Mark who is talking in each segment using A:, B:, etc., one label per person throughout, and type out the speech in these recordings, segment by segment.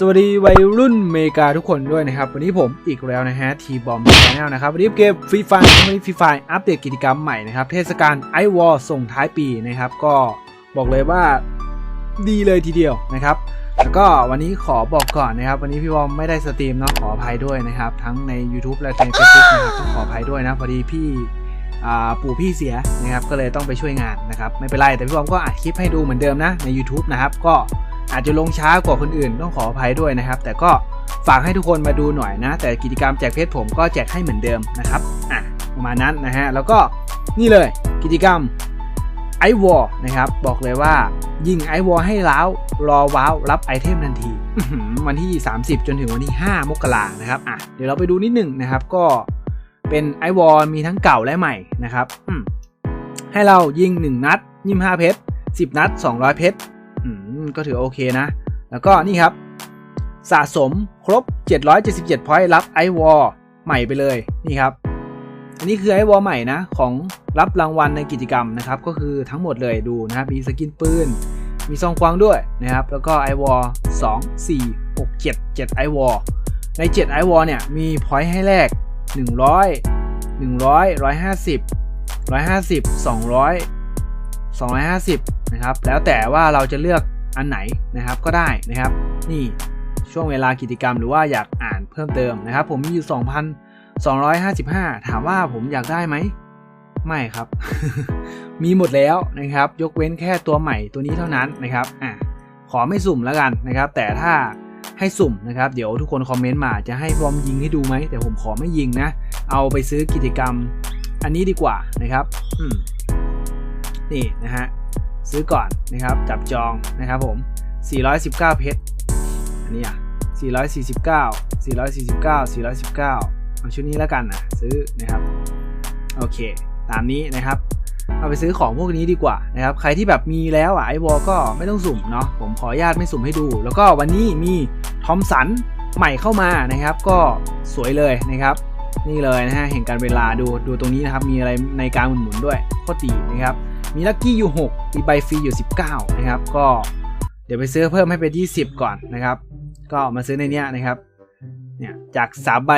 A: สวัสดีวัยรุ่นเมกาทุกคนด้วยนะครับ วันนี้ผมอีกแล้วนะฮะทีบอมชาแนลนะครับ วันนี้เกมฟรีไฟวันนี้ฟรีไฟอัปเดตกิจกรรมใหม่นะครับ เทศกาลไอวอลส่งท้ายปีนะครับ ก็บอกเลยว่าดีเลยทีเดียวนะครับ แล้วก็วันนี้ขอบอกก่อนนะครับ วันนี้พี่บอมไม่ได้สตรีมเนาะขออภัยด้วยนะครับ ทั้งใน YouTube และใน Facebook นะครับต้องขออภัยด้วยนะพอดีพี่ปู่พี่เสียนะครับก็เลยต้องไปช่วยงานนะครับไม่เป็นไรแต่พี่บอมก็อัดคลิปให้ดูเหมือนเดิมนะใน YouTube นะครับก็ อาจจะลงช้ากว่าคนอื่นต้องขออภัยด้วยนะครับ แต่ก็ฝากให้ทุกคนมาดูหน่อยนะ แต่กิจกรรมแจกเพชรผมก็แจกให้เหมือนเดิมนะครับอะประมาณนั้นนะฮะแล้วก็นี่เลยกิจกรรมไอวอลนะครับบอกเลยว่ายิงไอวอลให้ล้าวรอว้าวรับไอเทมทันทีวันที่ 30 จนถึงวันที่ 5 มกรานะครับอะเดี๋ยวเราไปดูนิดหนึ่งนะครับ ก็เป็นไอวอลมีทั้งเก่าและใหม่นะครับให้เรายิง 1 นัด 25 เพชร 10 นัด 200 เพชร ก็ถือโอเคนะ แล้วก็นี่ครับ สะสมครบ 777 พอยต์รับไอวอลใหม่ไปเลยนี่ครับ อันนี้คือไอวอลใหม่นะ ของรับรางวัลในกิจกรรมนะครับ ก็คือทั้งหมดเลยดูนะครับมีสกินปืน มีซองกวางด้วยนะครับ แล้วก็ไอวอล2 4 6 7 7ไอวอลใน7ไอวอลเนี่ยมีพอยต์ให้แลก100 100 150 150 200 250 นะครับ แล้วแต่ว่าเราจะเลือก อันไหนนะครับก็ได้นะครับ นี่ช่วงเวลากิจกรรมหรือว่าอยากอ่านเพิ่มเติมนะครับ ผมมีอยู่ 2,255 ถามว่าผมอยากได้ไหม ไม่ครับ มีหมดแล้วนะครับ ยกเว้นแค่ตัวใหม่ตัวนี้เท่านั้นนะครับอะขอไม่สุ่มแล้วกันนะครับ แต่ถ้าให้สุ่มนะครับ เดี๋ยวทุกคนคอมเมนต์มาจะให้บอมยิงให้ดูไหม แต่ผมขอไม่ยิงนะ เอาไปซื้อกิจกรรมอันนี้ดีกว่านะครับ อืมนี่นะฮะ ซื้อก่อนนะครับจับจองนะครับผม 419 เพชรอันนี้อะ449 449 419เอาชุดนี้แล้วกันนะซื้อนะครับโอเค ตามนี้นะครับเอาไปซื้อของพวกนี้ดีกว่านะครับ ใครที่แบบมีแล้วอะไอวอลก็ไม่ต้องสุ่มเนาะผมขออนุญาตไม่สุ่มให้ดู แล้วก็วันนี้มีทอมสันใหม่เข้ามานะครับ ก็สวยเลยนะครับ นี่เลยนะฮะเห็นการเวลาดูดูตรงนี้นะครับ มีอะไรในการหมุนๆด้วยโคตรดีนะครับ มีลัคกี้อยู่ 6 มีใบฟรีอยู่ 19 นะครับ ก็เดี๋ยวไปซื้อเพิ่มให้เป็น 20 ก่อนนะครับ ก็มาซื้อในเนี้ยนะครับ เนี่ยจาก3ใบ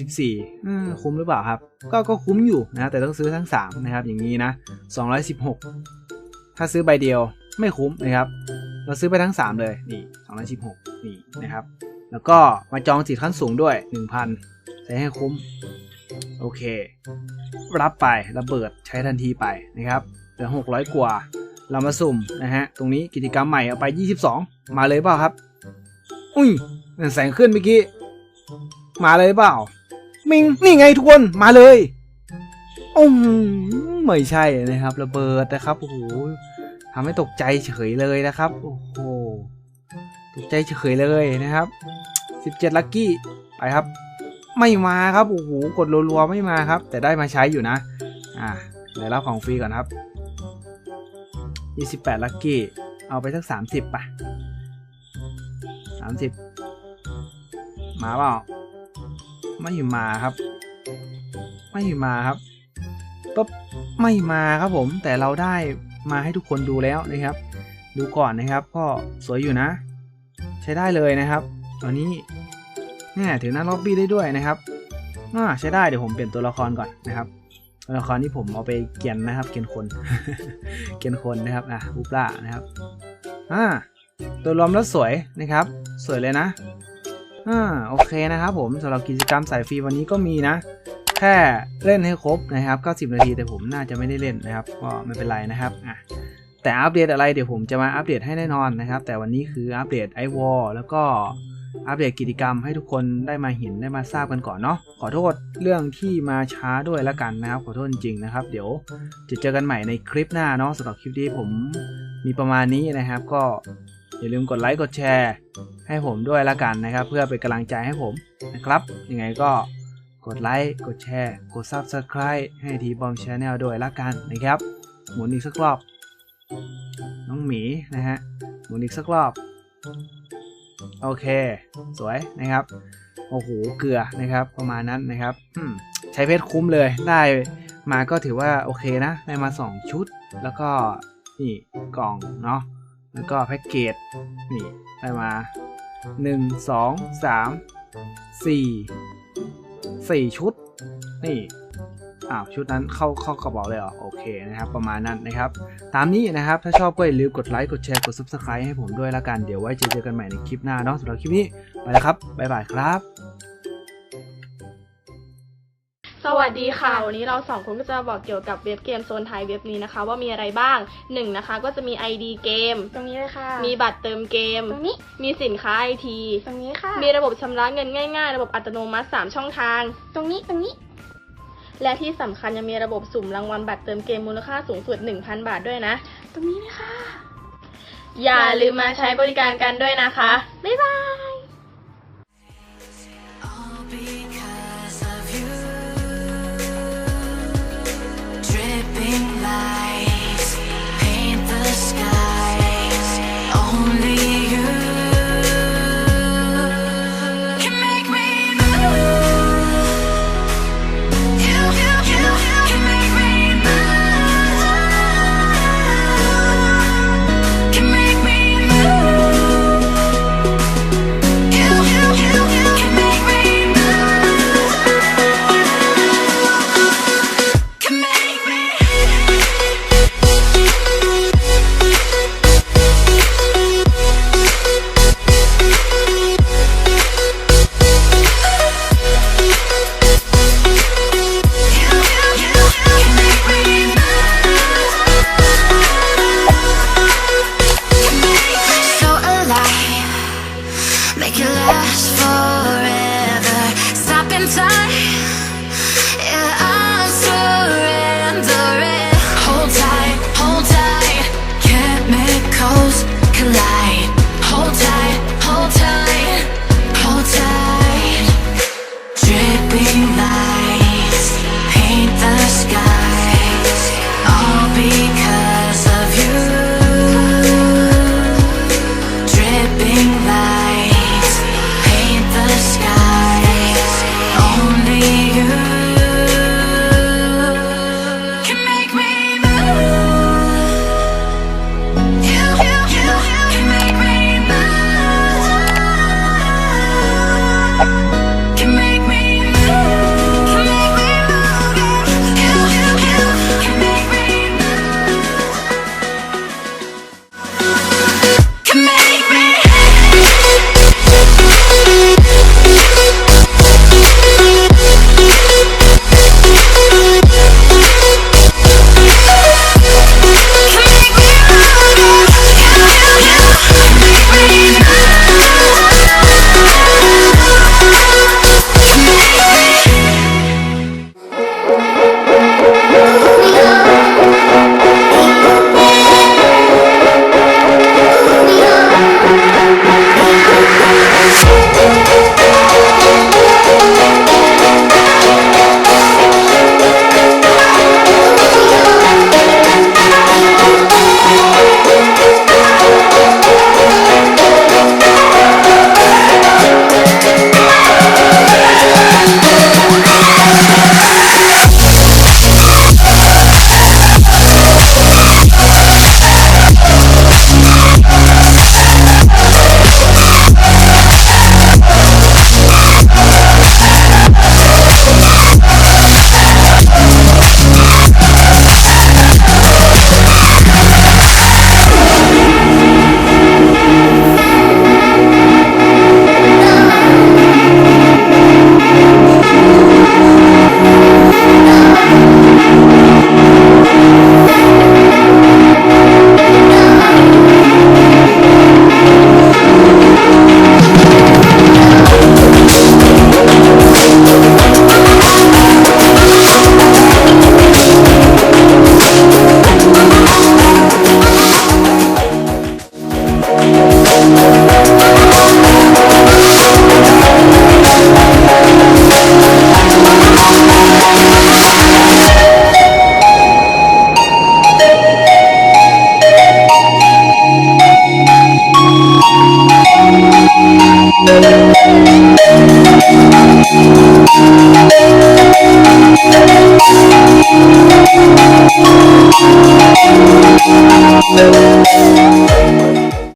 A: 144อืมคุ้มหรือเปล่าครับ ก็ก็คุ้มอยู่นะแต่ต้องซื้อทั้ง 3 นะครับ อย่างนี้นะ 216 ถ้าซื้อใบเดียวไม่คุ้มนะครับ เราซื้อไปทั้ง 3 เลยนี่216นี่นะครับ แล้วก็มาจองสิทธิ์ขั้นสูงด้วย 1,000 ใช้ให้คุ้มโอเค รับไประเบิดใช้ทันทีไปนะครับ เหลือ 600 กว่า เรามาสุ่มนะฮะ ตรงนี้กิจกรรมใหม่เอาไป 22 มาเลยเปล่าครับ อุ้ยนั่นแสงขึ้นเมื่อกี้ มาเลยเปล่า มิง นี่ไงทุกคน มาเลยโอ้ไม่ใช่นะครับ ระเบิดนะครับโอ้โหทำให้ตกใจเฉยเลยนะครับ โอ้โห ตกใจเฉยเลยนะครับ 17 ลัคกี้ ไปครับ ไม่มาครับ โอ้โห กดรัวๆ ไม่มาครับ แต่ได้มาใช้อยู่นะ อ่าเดี๋ยวรับของฟรีก่อนครับ 28ลัคกี้ เอาไปสัก30ป่ะ30มาเปล่า ไม่มาครับ ไม่มาครับปุ๊บไม่มาครับผม แต่เราได้มาให้ทุกคนดูแล้วนะครับ ดูก่อนนะครับ ก็สวยอยู่นะ ใช้ได้เลยนะครับ ตอนนี้เนี่ยถึงหน้าล็อบบี้ได้ด้วยนะครับอ่าใช้ได้เดี๋ยวผมเปลี่ยนตัวละครก่อนนะครับ ตัวละครที่ผมเอาไปเกียนนะครับ เกียนคน เกียนคนนะครับอะบูปลานะครับอ่าตัวรวมแล้วสวยนะครับ สวยเลยนะอ่าโอเคนะครับผมสำหรับกิจกรรมสายฟรีวันนี้ก็มีนะ แค่เล่นให้ครบนะครับ90นาทีแต่ผมน่าจะไม่ได้เล่นนะครับ ก็ไม่เป็นไรนะครับอะแต่อัปเดตอะไรเดี๋ยวผมจะมาอัปเดตให้แน่นอนนะครับ แต่วันนี้คืออัปเดตไอวอลแล้วก็ อัปเดตกิจกรรมให้ทุกคนได้มาเห็นได้มาทราบกันก่อนเนาะขอโทษเรื่องที่มาช้าด้วยล้วกันนะครับ ขอโทษจริงนะครับ เดี๋ยวจะเจอกันใหม่ในคลิปหน้าเนาะสำหรับคลิปนี้ผมมีประมาณนี้นะครับ ก็อย่าลืมกดไลค์กดแชร์ ให้ผมด้วยละกันนะครับ เพื่อเป็นกำลังใจให้ผมนะครับ ยังไงก็กดไลค์กดแชร์ กด Subscribe ให้ทีบอมชาแนลด้วยละกันนะครับหมุนอีกสักรอบ น้องหมีนะฮะหมุนอีกสักรอบ โอเค สวยนะครับ โอ้โห เกลือนะครับ ประมาณนั้นนะครับใช้เพชรคุ้มเลย ได้มาก็ถือว่าโอเคนะ ได้มา 2 ชุด แล้วก็นี่กล่องเนาะ แล้วก็แพ็กเกจ นี่ได้มาหนึ่งสองสามสี่สี่ชุด นี่ อ้าวชุดนั้นเข้าเข้ากระเป๋าเลยเหรอโอเคนะครับ ประมาณนั้นนะครับ ตามนี้นะครับถ้าชอบก็อย่าลืมกดไลค์กดแชร์กด subscribe ให้ผมด้วยละกันเดี๋ยวไว้เจอเจอกันใหม่ในคลิปหน้าเนาะสำหรับคลิปนี้ไปแล้วครับบ๊ายบายครับ
B: สวัสดีค่ะ วันนี้เราสองคนก็จะมาบอกเกี่ยวกับเว็บเกมโซนไทยเว็บนี้นะคะ ว่ามีอะไรบ้างหนึ่งนะคะก็จะมี ID เกม
C: ตรงนี้เลยค่ะ
B: มีบัตรเติมเกม
C: ตรงนี้
B: มีสินค้าไอที
C: ตรงนี้ค่ะ
B: มีระบบชำระเงินง่าย ๆ ระบบอัตโนมัติ 3 ช่องทาง
C: ตรงนี้ ตรงนี้
B: และที่สำคัญยังมีระบบสุ่มรางวัลบัตรเติมเกมมูลค่าสูงสุด 1,000 บาทด้วยนะ
C: ตรงนี้เลยค่ะ
B: อย่าลืมมาใช้บริการกันด้วยนะคะ บ๊ายบาย
D: In time.